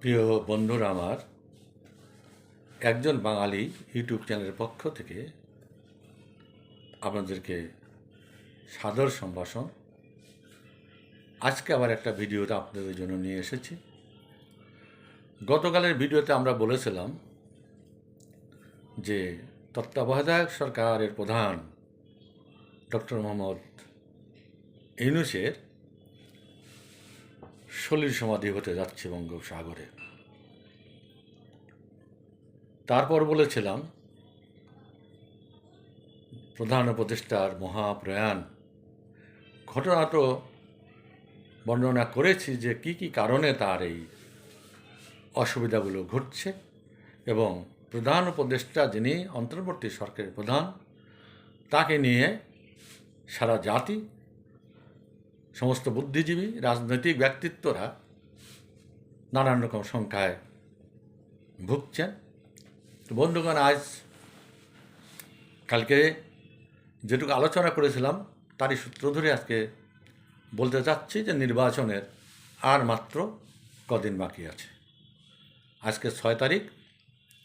প্রিয় বন্ধুরা আমার, একজন বাঙালি ইউটিউব চ্যানেলের পক্ষ থেকে আপনাদেরকে সাদর সম্ভাষণ। আজকে আবার একটা ভিডিওটা আপনাদের জন্য নিয়ে এসেছি। গতকালের ভিডিওতে আমরা বলেছিলাম যে তত্ত্বাবধায়ক সরকারের প্রধান ডক্টর মোহাম্মদ ইউনুসের সলিল সমাধি হতে যাচ্ছে বঙ্গোপসাগরে। তারপর বলেছিলাম, প্রধান উপদেষ্টার মহাপ্রয়াণ। ঘটনা তো বর্ণনা করেছি যে কি কি কারণে তার এই অসুবিধাগুলো ঘটছে এবং প্রধান উপদেষ্টা যিনি অন্তর্বর্তী সরকারের প্রধান, তাকে নিয়ে সারা জাতি সমস্ত বুদ্ধিজীবী, রাজনৈতিক ব্যক্তিত্বরা নানান রকম সংখ্যায় ভুগছেন। তো বন্ধুগণ, আজ কালকে যেটুকু আলোচনা করেছিলাম, তারই সূত্র ধরে আজকে বলতে চাচ্ছি যে নির্বাচনের আর মাত্র কদিন বাকি আছে। আজকে ছয় তারিখ,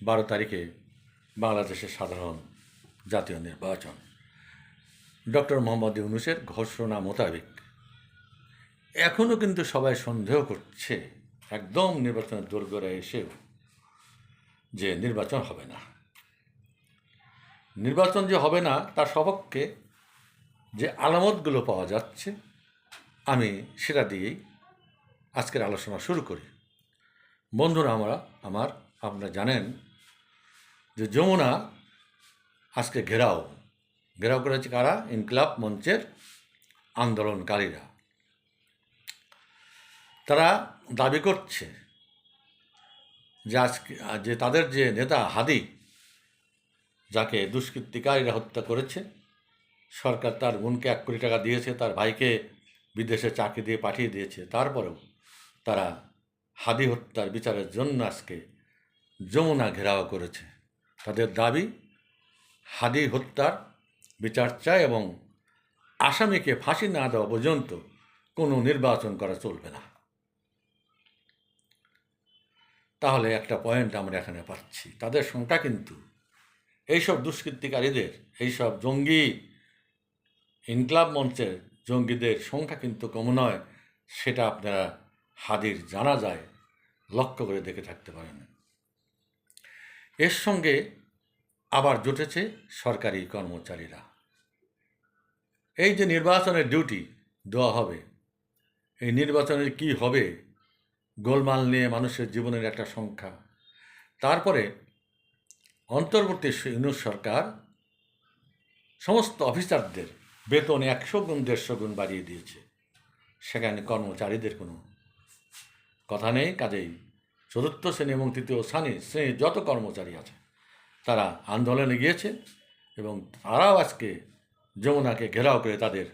বারো তারিখে বাংলাদেশের সাধারণ জাতীয় নির্বাচন। ডক্টর মোহাম্মদ ইউনুসের ঘোষণা মোতাবেক এখনও কিন্তু সবাই সন্দেহ করছে, একদম নির্বাচনের দোরগোড়া এসেও যে নির্বাচন হবে না। নির্বাচন যে হবে না, তার সপক্ষে যে আলামতগুলো পাওয়া যাচ্ছে, আমি সেটা দিয়েই আজকের আলোচনা শুরু করি। বন্ধুরা, আমরা, আমার, আপনারা জানেন যে যমুনা আজকে ঘেরাও। ঘেরাও করেছে কারা? ইনকলাব মঞ্চের আন্দোলনকারীরা। তারা দাবি করছে যে আজকে, যে তাদের যে নেতা হাদি, যাকে দুষ্কৃতিকারীরা হত্যা করেছে, সরকার তার বোনকে এক কোটি টাকা দিয়েছে, তার ভাইকে বিদেশে চাকরি দিয়ে পাঠিয়ে দিয়েছে, তারপরেও তারা হাদি হত্যার বিচারের জন্য আজকে যমুনা ঘেরাও করেছে। তাদের দাবি, হাদি হত্যার বিচার চায় এবং আসামিকে ফাঁসি না দেওয়া পর্যন্ত কোনো নির্বাচন করা চলবে না। তাহলে একটা পয়েন্ট আমরা এখানে পাচ্ছি। তাদের সংখ্যা কিন্তু এইসব দুষ্কৃতিকারীদের, এইসব জঙ্গি, ইনকলাব মঞ্চের জঙ্গিদের সংখ্যা কিন্তু কম নয়, সেটা আপনারা হাদির জানা যায় লক্ষ্য করে দেখে থাকতে পারেন। এর সঙ্গে আবার জুটেছে সরকারি কর্মচারীরা। এই যে নির্বাচনের ডিউটি দেওয়া হবে, এই নির্বাচনের কি হবে গোলমাল নিয়ে মানুষের জীবনের একটা সংখ্যা। তারপরে অন্তর্বর্তী ইউনুস সরকার সমস্ত অফিসারদের বেতন একশো গুণ, দেড়শো গুণ বাড়িয়ে দিয়েছে। সেখানে কর্মচারীদের কোনো কথা নেই, কাজেই চতুর্থ শ্রেণি এবং তৃতীয় শ্রেণি, শ্রেণির যত কর্মচারী আছে, তারা আন্দোলনে গিয়েছে এবং তারাও আজকে যমুনাকে ঘেরাও করে তাদের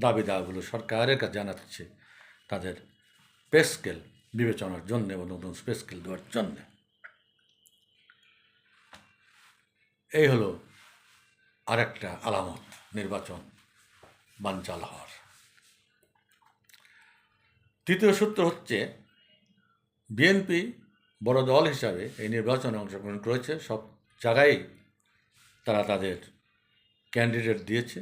দাবি দাওয়াগুলো সরকারের কাছে জানাচ্ছে। তাদের পে স্কেল বিবেচনার জন্য এবং নতুন পে স্কেল দেওয়ার জন্য। এই হলো আরেকটা আলামত, নির্বাচন বানচাল হওয়ার। তৃতীয় সূত্র হচ্ছে বিএনপি বড় দল হিসাবে এই নির্বাচনে অংশগ্রহণ করেছে, সব জায়গায় তারা তাদের ক্যান্ডিডেট দিয়েছে।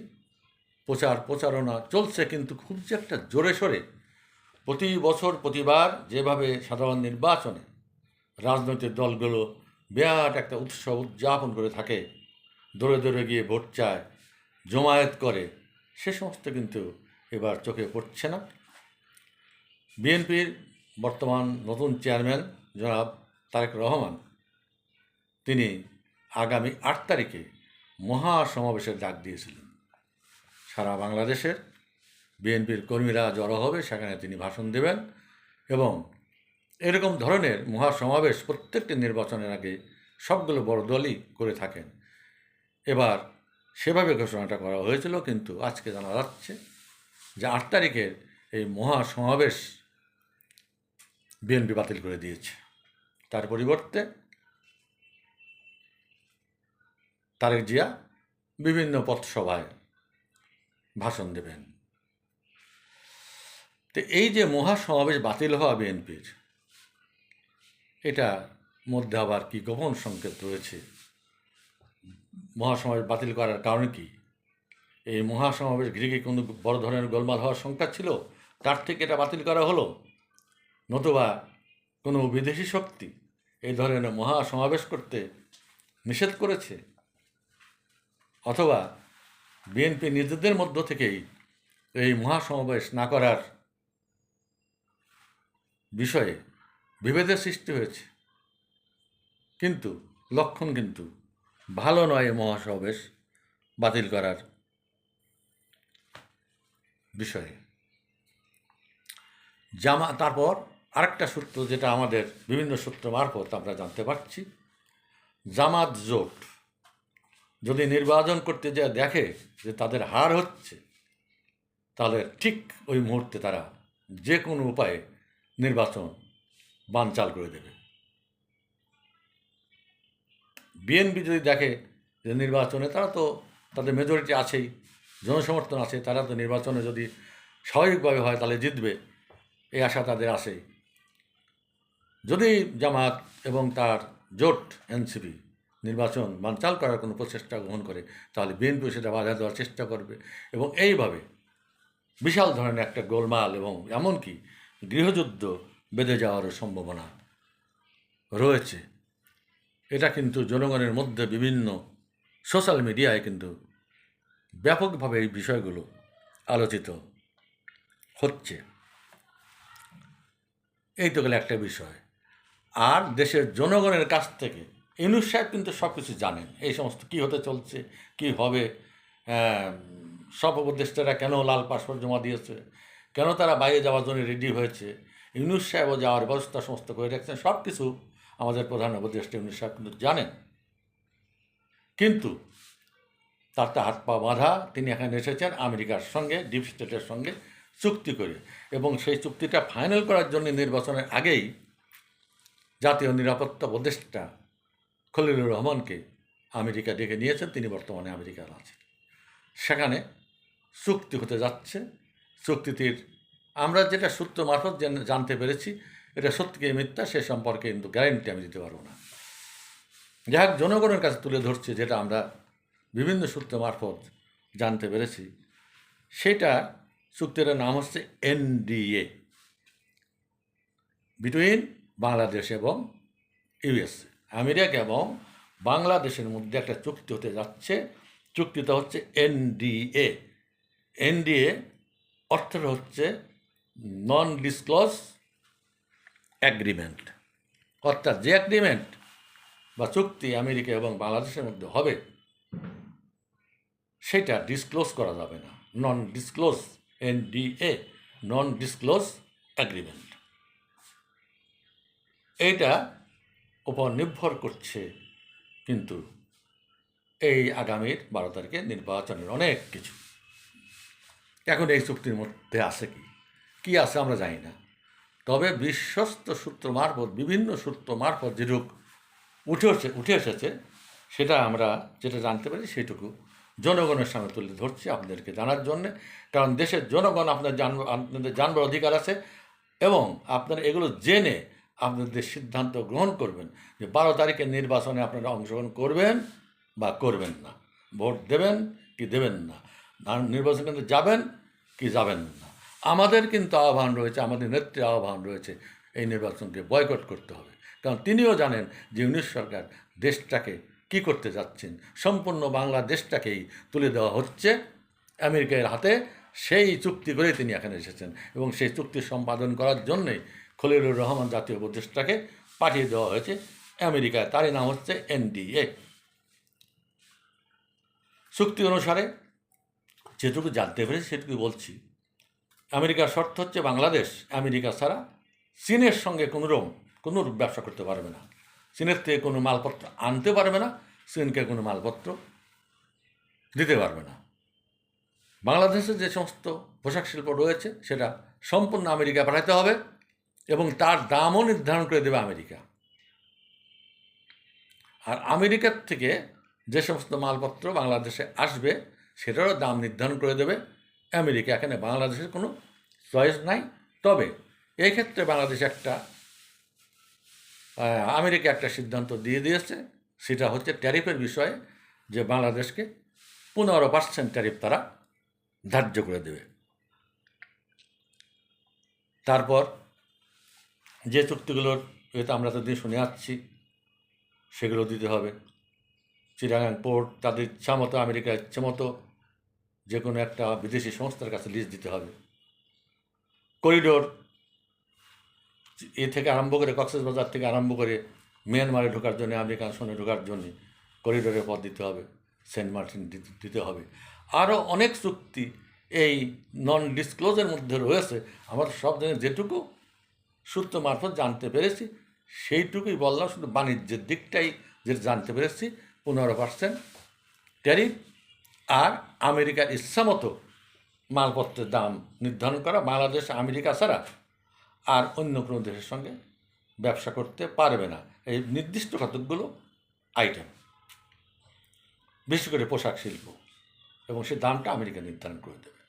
প্রচার প্রচারণা চলছে, কিন্তু খুব যে একটা জোরে সোরে প্রতি বছর প্রতিবার যেভাবে সাধারণ নির্বাচনে রাজনৈতিক দলগুলো বিরাট একটা উৎসব উদযাপন করে থাকে, দৌড়ে দৌড়ে গিয়ে ভোট চায়, জমায়েত করে, সে সমস্ত কিন্তু এবার চোখে পড়ছে না। বিএনপির বর্তমান নতুন চেয়ারম্যান জনাব তারেক রহমান, তিনি আগামী আট তারিখে মহা সমাবেশের ডাক দিয়েছিলেন। সারা বাংলাদেশের বিএনপির কর্মীরা জড়ো হবে, সেখানে তিনি ভাষণ দেবেন এবং এরকম ধরনের মহাসমাবেশ প্রত্যেকটি নির্বাচনের আগে সবগুলো বড় দলই করে থাকেন। এবার সেভাবে ঘোষণাটা করা হয়েছিল, কিন্তু আজকে জানা যাচ্ছে যে আট তারিখের এই মহাসমাবেশ বিএনপি বাতিল করে দিয়েছে। তার পরিবর্তে তারেক জিয়া বিভিন্ন পথসভায় ভাষণ দেবেন। তো এই যে মহাসমাবেশ বাতিল হওয়া বিএনপির, এটা মধ্যে আবার কি গোপন সংকেত রয়েছে? মহাসমাবেশ বাতিল করার কারণ কি? এই মহাসমাবেশ ঘিরে কোনো বড় ধরনের গোলমাল হওয়ার সংখ্যা ছিল? তার থেকে এটা বাতিল করা হলো? নতুবা কোনো বিদেশি শক্তি এই ধরনের মহাসমাবেশ করতে নিষেধ করেছে? অথবা বিএনপি নিজেদের মধ্য থেকেই এই মহাসমাবেশ না করার বিষয়ে বিভেদের সৃষ্টি হয়েছে। কিন্তু লক্ষণ কিন্তু ভালো নয় মহাসমাবেশ বাতিল করার বিষয়ে। জামা, তারপর আরেকটা সূত্র যেটা আমাদের বিভিন্ন সূত্র মারফত আমরা জানতে পারছি। জামাত জোট যদি নির্বাচন করতে যা দেখে যে তাদের হার হচ্ছে, তাহলে ঠিক ওই মুহূর্তে তারা যে কোনো উপায়ে নির্বাচন বানচাল করে দেবে। বিএনপি যদি দেখে যে নির্বাচনে তারা তো তাদের মেজরিটি আছেই, জনসমর্থন আছে, তারা তো নির্বাচনে যদি স্বাভাবিকভাবে হয় তাহলে জিতবে, এই আশা তাদের আসেই যদি জামাত এবং তার জোট এনসিপি নির্বাচন বানচাল করার কোনো প্রচেষ্টা গ্রহণ করে, তাহলে বিএনপি সেটা বাধা দেওয়ার চেষ্টা করবে এবং এইভাবে বিশাল ধরনের একটা গোলমাল এবং এমনকি গৃহযুদ্ধ বেঁধে যাওয়ারও সম্ভাবনা রয়েছে। এটা কিন্তু জনগণের মধ্যে বিভিন্ন সোশ্যাল মিডিয়ায় কিন্তু ব্যাপকভাবে এই বিষয়গুলো আলোচিত হচ্ছে। এই তো গেলে একটা বিষয়। আর দেশের জনগণের কাছ থেকে ইউনুস সাহেব কিন্তু সব কিছু জানেন। এই সমস্ত কী হতে চলছে, কি হবে সব উপদেষ্টারা কেন লাল পাসপোর্ট জমা দিয়েছে কেন তারা বাইরে যাওয়ার জন্য রেডি হয়েছে? ইউনুস সাহেবও যাওয়ার ব্যবস্থা সমস্ত করে রাখছেন সব কিছু আমাদের প্রধান উপদেষ্টা ইউনুস সাহেব কিন্তু জানেন। কিন্তু তার তো হাত পা বাঁধা, তিনি এখানে এসেছেন আমেরিকার সঙ্গে, ডিপ স্টেটের সঙ্গে চুক্তি করে এবং সেই চুক্তিটা ফাইনাল করার জন্য নির্বাচনের আগেই জাতীয় নিরাপত্তা উপদেষ্টা খলিলুর রহমানকে আমেরিকা ডেকে নিয়েছেন, তিনি বর্তমানে আমেরিকার আছেন। সেখানে চুক্তি হতে যাচ্ছে চুক্তিটির। আমরা যেটা সূত্র মারফত জেন- জানতে পেরেছি, এটা সত্যি মিথ্যা, সে সম্পর্কে কিন্তু গ্যারেন্টি আমি দিতে পারব না। যাই হোক, জনগণের কাছে তুলে ধরছে যেটা আমরা বিভিন্ন সূত্র মারফত জানতে পেরেছি। সেটা চুক্তির নাম হচ্ছে এনডিএ বিটুইন বাংলাদেশ এবং ইউএসএ আমেরিকা এবং বাংলাদেশের মধ্যে একটা চুক্তি হতে যাচ্ছে। চুক্তিটা হচ্ছে এনডিএ এনডিএ অর্থটা হচ্ছে নন ডিসক্লোজ অ্যাগ্রিমেন্ট অর্থাৎ যে অ্যাগ্রিমেন্ট বা চুক্তি আমেরিকা এবং বাংলাদেশের মধ্যে হবে, সেটা ডিসক্লোজ করা যাবে না। Non disclose N NDA non disclose agreement এইটা উপর নির্ভর করছে কিন্তু এই আগামীর বারো তারিখে নির্বাচনের অনেক কিছু। এখন এই চুক্তির মধ্যে আছে কি? কি আছে আমরা জানি না। তবে বিশ্বস্ত সূত্র মারফত, বিভিন্ন সূত্র মারফত যেটুক উঠে উঠে এসেছে, সেটা আমরা যেটা জানতে পারি সেটুকু জনগণের সামনে তুলে ধরছি আপনাদেরকে জানার জন্যে। কারণ দেশের জনগণ আপনার জান, আপনাদের জানবার অধিকার আছে এবং আপনারা এগুলো জেনে আপনাদের সিদ্ধান্ত গ্রহণ করবেন যে বারো তারিখের নির্বাচনে আপনারা অংশগ্রহণ করবেন বা করবেন না। ভোট দেবেন কি দেবেন না? নির্বাচন কেন্দ্রে যাবেন কি যাবেন না। আমাদের কিন্তু আহ্বান রয়েছে, আমাদের নেত্রী আহ্বান রয়েছে এই নির্বাচনকে বয়কট করতে হবে। কারণ তিনিও জানেন যে ইউনিশ সরকার দেশটাকে কি করতে যাচ্ছেন, সম্পূর্ণ বাংলাদেশটাকেই তুলে দেওয়া হচ্ছে, আমেরিকার হাতে সেই চুক্তি করেই তিনি এখানে এসেছেন এবং সেই চুক্তি সম্পাদন করার জন্যই খলিলুর রহমান জাতীয় উপদেষ্টাকে পাঠিয়ে দেওয়া হয়েছে আমেরিকায়। তারই নাম হচ্ছে এনডিএ। চুক্তি অনুসারে যেটুকু জানতে পেরেছি সেটুকু বলছি। আমেরিকার শর্ত হচ্ছে বাংলাদেশ আমেরিকা ছাড়া চীনের সঙ্গে কোনো রকম, কোনো ব্যবসা করতে পারবে না। চীনের থেকে কোনো মালপত্র আনতে পারবে না, চীনকে কোনো মালপত্র দিতে পারবে না। বাংলাদেশে যে সমস্ত পোশাক শিল্প রয়েছে, সেটা সম্পূর্ণ আমেরিকা পাঠাতে হবে এবং তার দামও নির্ধারণ করে দেবে আমেরিকা। আর আমেরিকার থেকে যে সমস্ত মালপত্র বাংলাদেশে আসবে সেটারও দাম নির্ধারণ করে দেবে। আমেরিকা এখানে বাংলাদেশের কোনো চয়েস নাই। তবে এই ক্ষেত্রে বাংলাদেশ একটা আমেরিকা একটা সিদ্ধান্ত দিয়ে দিয়েছে। সেটা হচ্ছে ট্যারিফের বিষয়ে যে বাংলাদেশকে পনেরো পার্সেন্ট ট্যারিফ তারা ধার্য করে দেবে। তারপর যে চুক্তিগুলোর এটা আমরা তো দিন শুনে আসছি, সেগুলো দিতে হবে। চিরাগাং পোর্ট তাদের ইচ্ছা মতো আমেরিকার ইচ্ছে মতো যে কোনো একটা বিদেশি সংস্থার কাছে লিস্ট দিতে হবে। করিডোর এ থেকে আরম্ভ করে কক্সেস বাজার থেকে আরম্ভ করে মিয়ানমারে ঢোকার জন্য আমেরিকান সঙ্গে ঢোকার জন্য করিডোরের পথ দিতে হবে সেন্ট মার্টিন দিতে- হবে। আরও অনেক চুক্তি এই নন ডিসক্লোজের মধ্যে রয়েছে। আমরা সব জানি যেটুকু সূত্র মারফত জানতে পেরেছি, সেইটুকুই বললাম, শুধু বাণিজ্যের দিকটাই যে জানতে পেরেছি, পনেরো পার্সেন্ট ট্যারিফ আর আমেরিকার ইচ্ছামতো মালপত্রের দাম নির্ধারণ করা বাংলাদেশ, আমেরিকা ছাড়া আর অন্য কোনো দেশের সঙ্গে ব্যবসা করতে পারবে না। এই নির্দিষ্ট কতকগুলো আইটেম বিশেষ করে পোশাক শিল্প এবং সে দামটা আমেরিকা নির্ধারণ করে দেবে।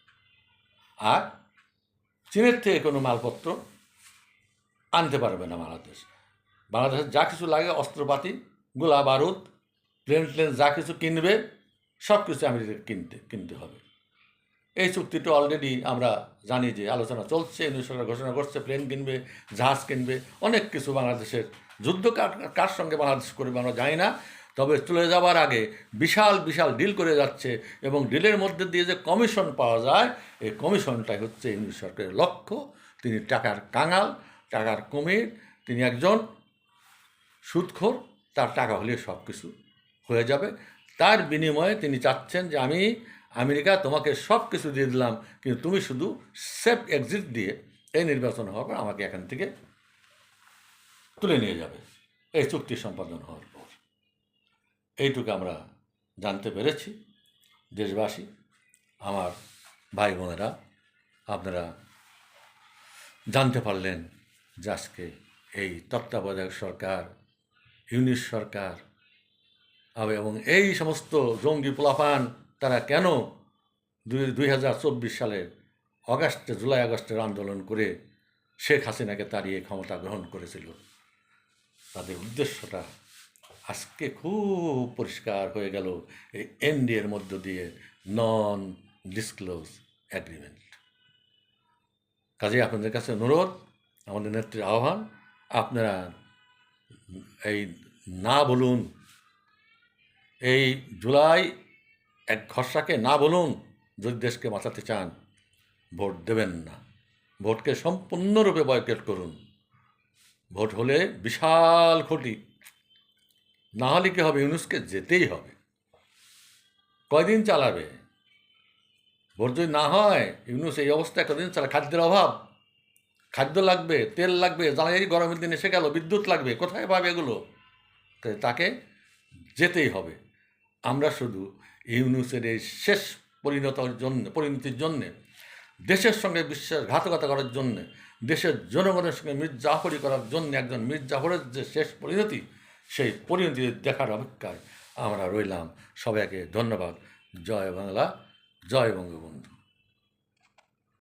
আর চীনের থেকে কোনো মালপত্র আনতে পারবে না বাংলাদেশ। বাংলাদেশের যা কিছু লাগে, অস্ত্রপাতি, গোলা বারুদ প্লেন প্লেন যা কিছু কিনবে সব কিছু আমেরিকা কিনতে কিনতে হবে। এই চুক্তিটা অলরেডি আমরা জানি যে আলোচনা চলছে সরকার ঘোষণা করছে প্লেন কিনবে, জাহাজ কিনবে, অনেক কিছু বাংলাদেশের যুদ্ধ কার সঙ্গে বাংলাদেশ করবে আমরা জানি না। তবে চলে যাবার আগে বিশাল বিশাল ডিল করে যাচ্ছে এবং ডিলের মধ্যে দিয়ে যে কমিশন পাওয়া যায়, এই কমিশনটাই হচ্ছে ইংলিশ সরকারের লক্ষ্য। তিনি টাকার কাঙাল, টাকার কুমির, তিনি একজন সুদখোর, তার টাকা হলে সব কিছু হয়ে যাবে। তার বিনিময়ে তিনি চাচ্ছেন যে আমি আমেরিকা তোমাকে সব কিছু দিয়ে দিলাম, কিন্তু তুমি শুধু সেফ এক্সিট দিয়ে এই নির্বাচন হওয়ার পর আমাকে এখান থেকে তুলে নিয়ে যাবে। এই চুক্তি সম্পাদন হওয়ার পর। এইটুকু আমরা জানতে পেরেছি। দেশবাসী, আমার ভাই বোনেরা, আপনারা জানতে পারলেন যে আজকে এই তত্ত্বাবধায়ক সরকার ইউনিশ সরকার হবে। এবং এই সমস্ত জঙ্গি পোলাপান তারা কেন দুই দুই হাজার চব্বিশ সালের অগাস্টে, জুলাই আগস্টের আন্দোলন করে শেখ হাসিনাকে তাড়িয়ে ক্ষমতা গ্রহণ করেছিল? তাদের উদ্দেশ্যটা আজকে খুব পরিষ্কার হয়ে গেল এই এনডিএর মধ্য দিয়ে নন ডিসক্লোজ অ্যাগ্রিমেন্ট কাজে আপনাদের কাছে অনুরোধ, আমাদের নেত্রীর আহ্বান, আপনারা এই না বলুন এই জুলাই এক ঘর্ষাকে না বলুন যদি দেশকে বাঁচাতে চান, ভোট দেবেন না। ভোটকে সম্পূর্ণরূপে বয়কেট করুন। ভোট হলে বিশাল ক্ষতি। না হলে কি হবে? ইউনুসকে যেতেই হবে। কয়দিন চালাবে? ভোট যদি না হয়, ইউনুস এই অবস্থায় কদিন চালা খাদ্যের অভাব। খাদ্য লাগবে, তেল লাগবে, জ্বালানি গরমের দিন এসে গেল, বিদ্যুৎ লাগবে, কোথায় পাবে এগুলো? তাকে যেতেই হবে। আমরা শুধু ইউনুসের এই শেষ পরিণতর জন্য, পরিণতির জন্যে, দেশের সঙ্গে বিশ্বাসঘাতকতা করার জন্যে, দেশের জনগণের সঙ্গে মির্জাফরি করার জন্য একজন মির্জাফরের যে শেষ পরিণতি, সেই পরিণতি দেখার অপেক্ষায় আমরা রইলাম। সবাইকে ধন্যবাদ। জয় বাংলা, জয় বঙ্গবন্ধু।